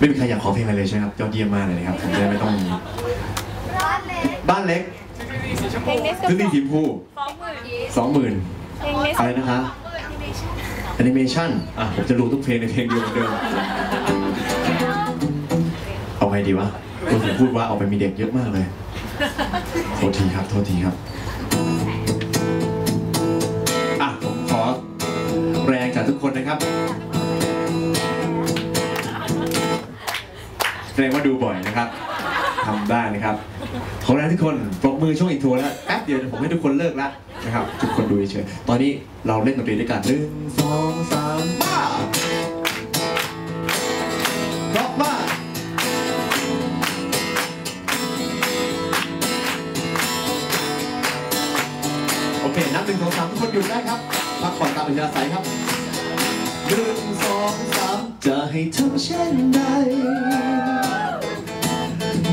ไม่มีใครอยากขอเพลงอะไรเลยใช่ไหมครับยอดเยี่ยมมากเลยนะครับผมจะได้ไม่ต้องร้านเล็กบ้านเล็กเพลงเนสกับพื้นที่สีชมพูสองหมื่นสองหมื่นเพลงเนสอะไรนะคะแอนิเมชันอะผมจะรู้ทุกเพลงในเพลงเดียวเหมือนเดิมเอาไงดีวะคนผมพูดว่าเอาไปมีเด็กเยอะมากเลยโทษทีครับโทษทีครับอะผมขอแรงจากทุกคนนะครับ ดงว่าดูบ่อยนะครับทำได้นะครับ ขอแรงทุกคนปรบมือช่วงอินโทรแล้วแป๊บเดียวผมให้ทุกคนเลิกละนะครับ ทุกคนดูเฉยตอนนี้เราเล่นดนตรีด้วยกันหนึ่งสองสามมาเพราะมาโอเค นับหนึ่งสองสามทุกคนหยุดได้ครับ พักผ่อนตามอัธยาศัยครับหนึ่งสองสามจะให้ทำเช่นใด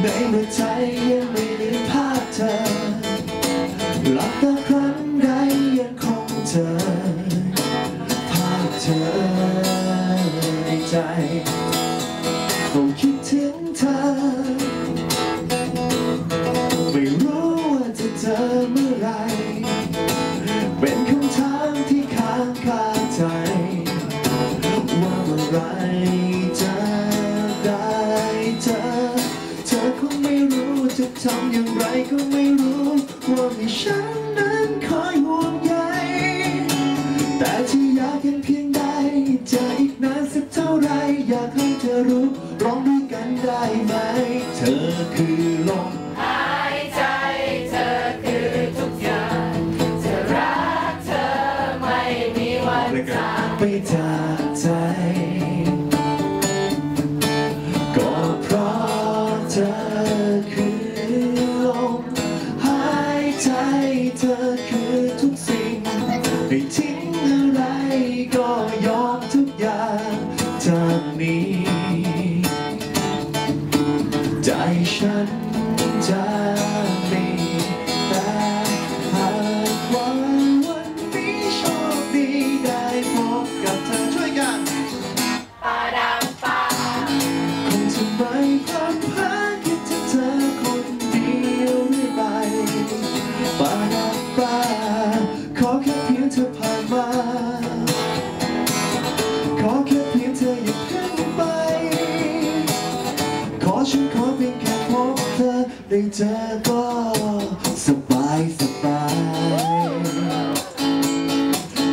ในเมื่อใจยังไม่ลืมภาพเธอหลับตาครั้งใดยังคงเจอภาพเธอในใจ ทำอย่างไรก็ไม่รู้ ว่ามีฉันนั้นคอยห่วงใยแต่ที่อยากเห็นเพียงใดจะอีกนานสักเท่าไร อยากให้เธอรู้ร้องด้วยกันได้ไหม เธอคือลมหายใจเธอคือทุกอย่างจะรักเธอไม่มีวันจางไปจากใจ เธอคือทุกสิ่ง ไม่ทิ้งอะไรก็ยอมทุกอย่างจากนี้ ใจฉันจะ ได้เจอก็สบายสบาย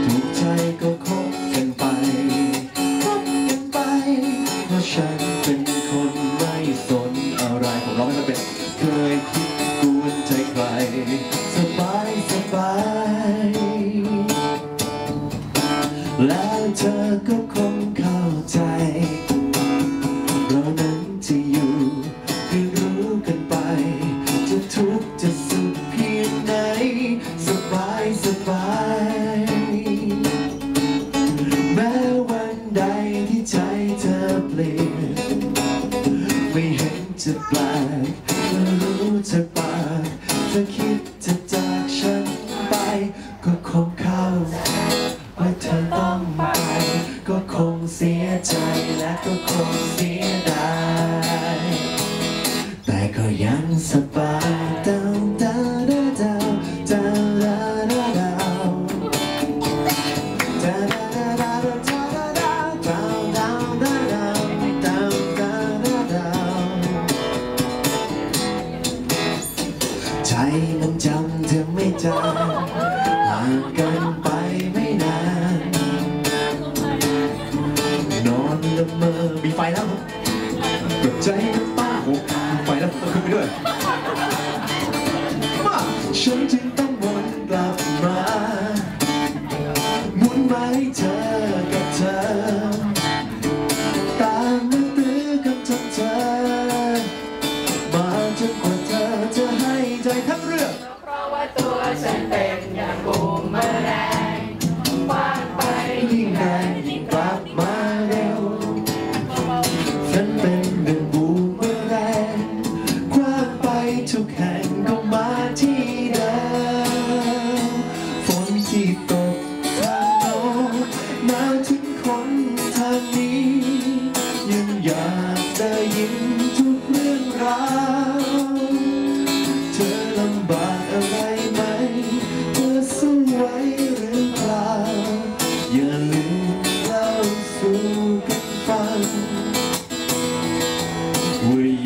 ถูกใจก็คบกันไปคบกันไปเพราะฉันเป็นคนไม่สนอะไรผมร้องไม่ค่อยเป็นเคยคิดกวนใจใคร เปลี่ยนไม่เห็นจะแปลกเมื่อรู้จากปากเธอคิดจะจากฉันไป ก็คงเข้าว่าเธอต้องไป ก็คงเสียใจและก็คงเสียดายแต่ก็ยังสบาย ใจมันจำเธอไม่จำห่างกันไปไม่นาน นอนละเมอมีไฟแล้วเปิดใจมันป้าโอ้มีไฟแล้วต้องขึ้นไปด้วย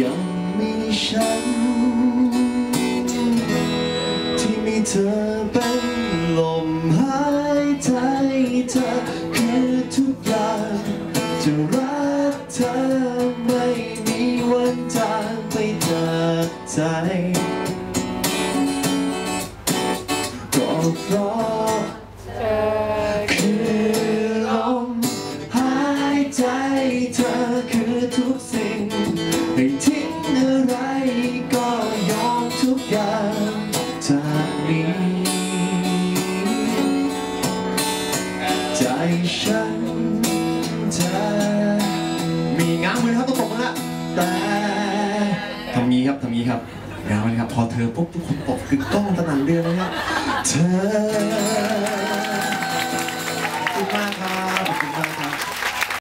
ยังมีฉัน ที่มีเธอเป็นลมหายใจเธอคือทุกอย่างจะรักเธอไม่มีวันจางไปจากใจก็เพราะ จากนี้ ใจฉันเธมีง้างมือนครับต้องตกแล้วแต่ทำงี้ครับทำงี้ครับงาาเลยครับพอเธอปุ๊บทุกคนตกคือกล้องตะนันเดือนนะฮะเธอขอบคุณมากครับ